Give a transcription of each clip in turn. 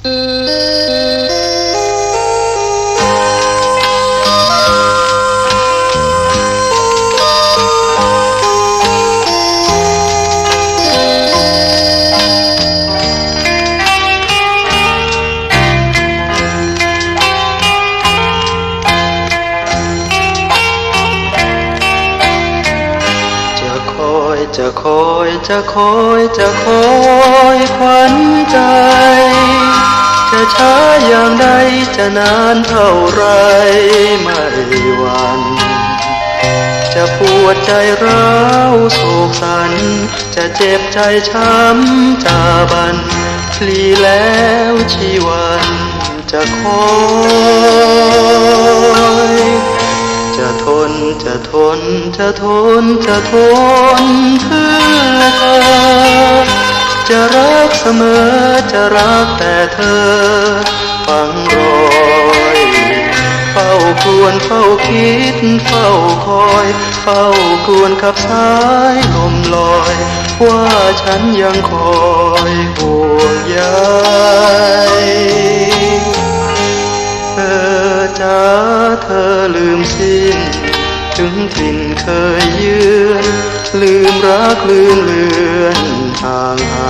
จะคอยจะคอยจะคอย ช้าอย่างใดจะนานเท่าไรไม่วัน จะปวดใจร้าวโศกสัน จะเจ็บใจช้ำจาบันพลีแล้วชีวันจะคอยจะทนจะทนจะทนจะทนเพื่อเธอจะรัก เสมอจะรักแต่เธอ ฟังรอยเฝ้าควรเฝ้าคิดเฝ้าคอยเฝ้ากวนกับสายลมลอย ว่าฉันยังคอยห่วงใยเธอจ้าเธอลืมสิ้นถึงถิ่นเคยเยือนลืมรักลืมเลือนห่างหา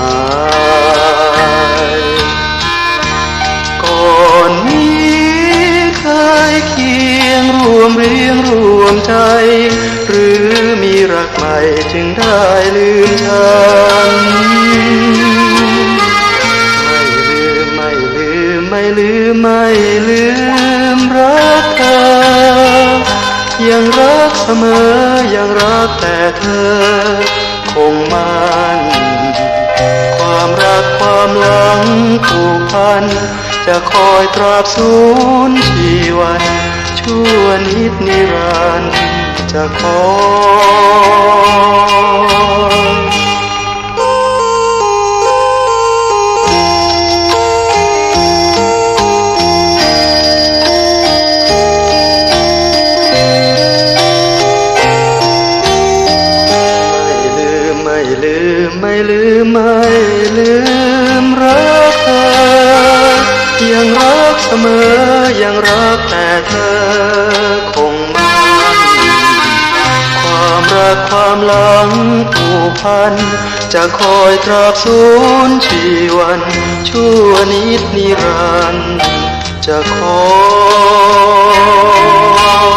รักใหม่จึงได้ลืมฉันไม่ลืมไม่ลืมไม่ลืมไม่ลืมรักเธอยังรักเสมอยังรักแต่เธอ คงมันความรักความหลังผูกพัน จะคอยตราบสูญชีวันชั่วนิดนิรันดร์ จะคอยไม่ลืมไม่ลืมไม่ลืมไม่ลืมรักเธอยังรักเสมอยังรักแต่เธอ ความหลังผูกพัน จะคอยตราบสูญชีวันชั่วนิดนิรันดร์จะคอย